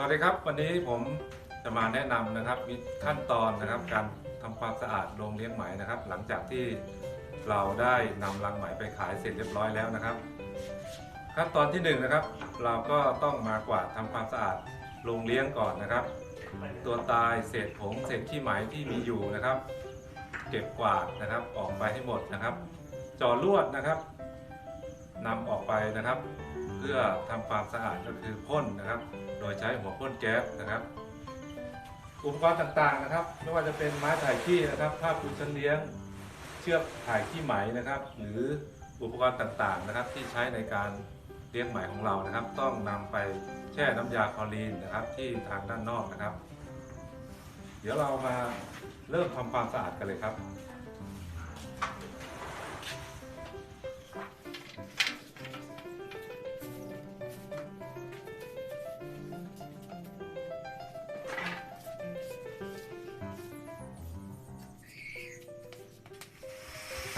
สวัสดีครับ วันนี้ผมจะมาแนะนำนะครับวิขั้นตอนนะครับ การทำความสะอาดโรงเลี้ยงไหมนะครับ หลังจากที่เราได้นำรังไหมไปขายเสร็จเรียบร้อยแล้วนะครับ ขั้นตอนที่หนึ่งนะครับ เราก็ต้องมากวาดทำความสะอาดโรงเลี้ยงก่อนนะครับ ตัวตายเศษผงเศษขี้ไหมที่มีอยู่นะครับ เก็บกวาดนะครับออกไปให้หมดนะครับจอลวดนะครับนำออกไปนะครับ เพื่อทำความสะอาดก็คือพ่นนะครับ โดยใช้หัวพ่นแก๊สนะครับ อุปกรณ์ต่างๆนะครับ ไม่ว่าจะเป็นไม้ถ่ายขี้นะครับ ผ้าปูชั้นเลี้ยง เชือกถ่ายขี้ไหมนะครับ หรืออุปกรณ์ต่างๆนะครับ ที่ใช้ในการเลี้ยงไหมของเรานะครับ ต้องนำไปแช่น้ำยาคลอรีนนะครับ ที่ทางด้านนอกนะครับ เดี๋ยวเรามาเริ่มทำความสะอาดกันเลยครับ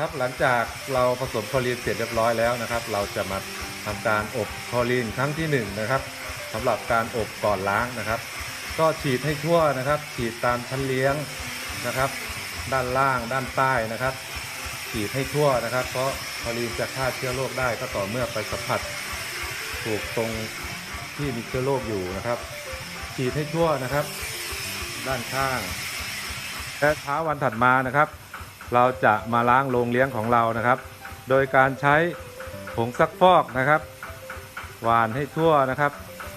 ครับหลังจากเราผสมคลอรีนเสร็จเรียบร้อยแล้วนะครับ เราจะมาทำการอบคลอรีนครั้งที่หนึ่งนะครับสำหรับการอบก่อนล้างนะครับ ก็ฉีดให้ทั่วนะครับ ฉีดตามชั้นเลี้ยงนะครับ ด้านล่างด้านใต้นะครับ ฉีดให้ทั่วนะครับ เพราะคลอรีนจะฆ่าเชื้อโรคได้ก็ต่อเมื่อไปสัมผัสถูกตรงที่มีเชื้อโรคอยู่นะครับ ฉีดให้ทั่วนะครับ ด้านข้างและเช้าวันถัดมานะครับ เราจะมาล้างโรงเลี้ยงของเรานะครับ โดยการใช้ผงซักฟอกนะครับหวานให้ทั่วนะครับ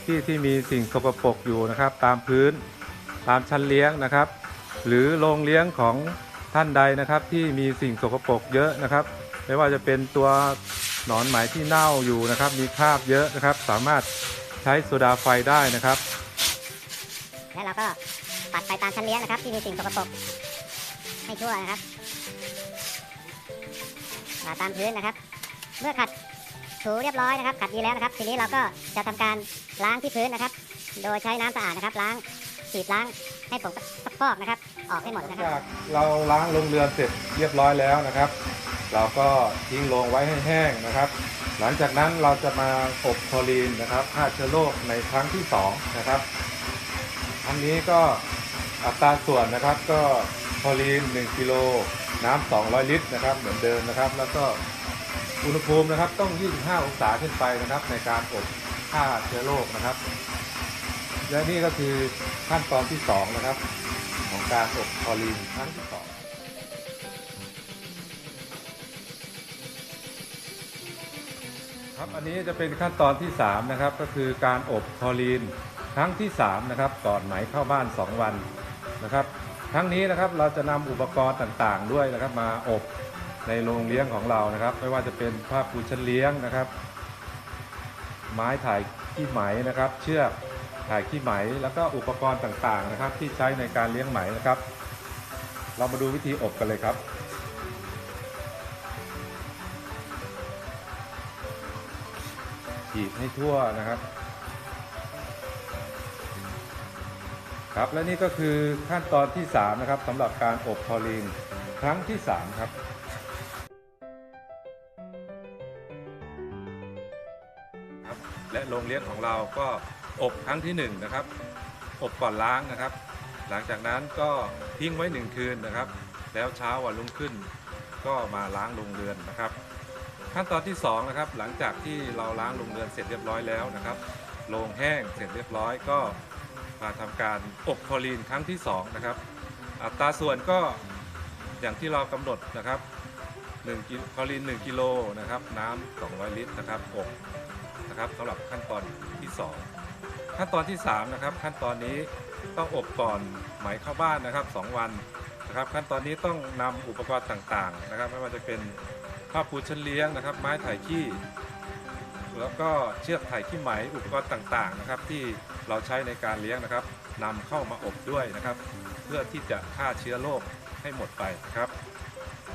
ที่ที่มีสิ่งสกปรกอยู่นะครับ ตามพื้นตามชั้นเลี้ยงนะครับ หรือโรงเลี้ยงของท่านใดนะครับ ที่มีสิ่งสกปรกเยอะนะครับ ไม่ว่าจะเป็นตัวหนอนไหมที่เน่าอยู่นะครับ มีคราบเยอะนะครับ สามารถใช้โซดาไฟได้นะครับ และเราก็ปัดไปตามชั้นเลี้ยงนะครับ ที่มีสิ่งสกปรกให้ทั่วนะครับ ตามพื้นนะครับ เมื่อขัดถูเรียบร้อยนะครับ ขัดดีแล้วนะครับ ทีนี้เราก็จะทำการล้างที่พื้นนะครับ โดยใช้น้ำสะอาดนะครับล้างฉีดล้างให้ผงซักฟอกนะครับ ออกให้หมดนะครับเราล้างโรงเรือนเสร็จเรียบร้อยแล้วนะครับ เราก็ทิ้งลงไว้ให้แห้งนะครับ หลังจากนั้นเราจะมาอบคลอรีนนะครับฆ่าเชื้อโรคในครั้งที่สองนะครับอันนี้ก็อัตราส่วนนะครับก็คลอรีน 1กิโล น้ำ200 ลิตรนะครับเหมือนเดิมนะครับ แล้วก็อุณหภูมินะครับต้อง 25 องศาขึ้นไปนะครับ ในการอบฆ่าเชื้อโรคนะครับ และนี่ก็คือขั้นตอนที่สองนะครับ ของการอบคอรีนครั้งที่สองครับอันนี้จะเป็นขั้นตอนที่ 3 นะครับ ก็คือการอบคอรีนครั้งที่ 3 นะครับ ก่อนไหมเข้าบ้าน 2 วันนะครับ ทั้งนี้นะครับเราจะนำอุปกรณ์ต่างๆ ด้วยนะครับ มาอบในโรงเลี้ยงของเรานะครับ ไม่ว่าจะเป็นผ้าปูชั้นเลี้ยงนะครับ ไม้ถ่ายขี้ไหมนะครับ เชือกถ่ายขี้ไหมแล้วก็อุปกรณ์ต่างๆนะครับ ที่ใช้ในการเลี้ยงไหมนะครับ เรามาดูวิธีอบกันเลยครับฉีดให้ทั่วนะครับ ครับและนี่ก็คือขั้นตอนที่3นะครับสำหรับการอบคลอรีนครั้งที่ 3 ครับครับ และโรงเลี้ยงของเราก็อบครั้งที่1นะครับอบก่อนล้างนะครับ หลังจากนั้นก็ทิ้งไว้ 1 คืนนะครับ แล้วเช้าวันรุ่งขึ้น ก็มาล้างโรงเรือนนะครับ ขั้นตอนที่2นะครับหลังจากที่เราล้างโรงเรือนเสร็จเรียบร้อยแล้วนะครับโรงแห้งเสร็จเรียบร้อยก็ มาทำการอบคลอรีนครั้งที่2นะครับอัตราส่วนก็อย่างที่เรากำหนดนะครับ1กิคลอรีน1กิโลนะครับน้ำ200 ลิตรนะครับอบนะครับสำหรับขั้นตอนที่ 2 ขั้นตอนที่3นะครับขั้นตอนนี้ต้องอบก่อนไหมเข้าบ้านนะครับ 2 วันนะครับ ขั้นตอนนี้ต้องนำอุปกรณ์ต่างๆนะครับไม่ว่าจะเป็นผ้าปูชั้นเลี้ยงนะครับ ไม้ถ่ายขี้ แล้วก็เชือกไถ่ขี้ไหมอุปกรณ์ต่างๆนะครับ ที่เราใช้ในการเลี้ยงนะครับนำเข้ามาอบด้วยนะครับ เพื่อที่จะฆ่าเชื้อโรคให้หมดไปนะครับ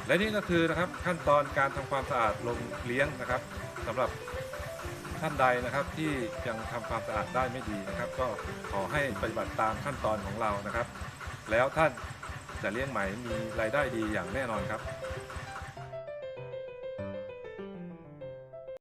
และนี่ก็คือนะครับขั้นตอนการทำความสะอาดโรงเลี้ยงนะครับสำหรับท่านใดนะครับที่ยังทำความสะอาดได้ไม่ดีนะครับ ก็ขอให้ปฏิบัติตามขั้นตอนของเรานะครับ แล้วท่านจะเลี้ยงไหมมีรายได้ดีอย่างแน่นอนครับ